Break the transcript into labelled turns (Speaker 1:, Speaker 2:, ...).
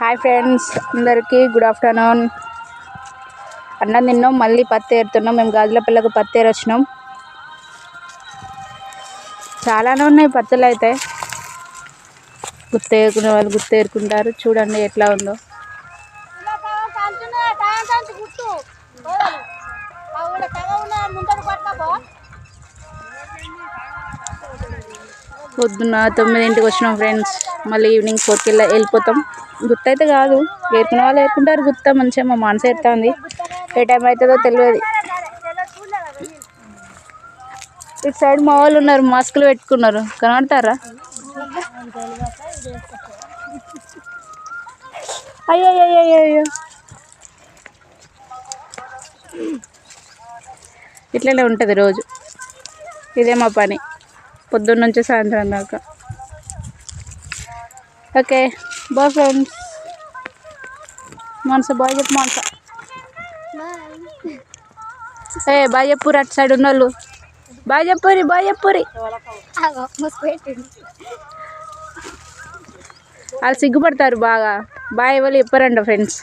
Speaker 1: Hi friends అందరికీ good afternoon. అన్నం తిన్నాం మళ్ళీ పత్తి ఏరుతున్నాం మేము గాజుల పిల్లకు పత్తి ఏరొచ్చినాం. చాలానే ఉన్నాయి పత్తులు అయితే. గుర్తేరుకునే వాళ్ళు గుర్తేరుకుంటారు చూడండి ఎట్లా ఉందో. పొద్దున్న తొమ్మిదింటికి వచ్చినాం ఫ్రెండ్స్. మళ్ళీ ఈవినింగ్ ఫోర్కి వెళ్ళి వెళ్ళిపోతాం. గుత్త అయితే కాదు ఏరుకునే వాళ్ళు ఏరుకుంటారు గుత్త మంచిగా మా మనసు ఏరుతుంది. ఏ టైం అవుతుందో తెలియదు. ఇటు సైడ్ మా వాళ్ళు ఉన్నారు మాస్కులు పెట్టుకున్నారు. కనబడతారా? అయ్యో అయ్యో అయ్యో ఇట్లనే ఉంటుంది రోజు. ఇదే మా పని. పొద్దున్న నుంచి సాయంత్రం దాకా. Okay bye friends. మనసు బాయ్ చెప్పు మనస. ఏ బాయ్ చెప్పురు అటు సైడ్ ఉన్నోళ్ళు. బాయ్ చెప్పురి బాయ్ చెప్పురి వాళ్ళు సిగ్గుపడతారు బాగా. బాయ్ వాళ్ళు చెప్పారంట ఫ్రెండ్స్.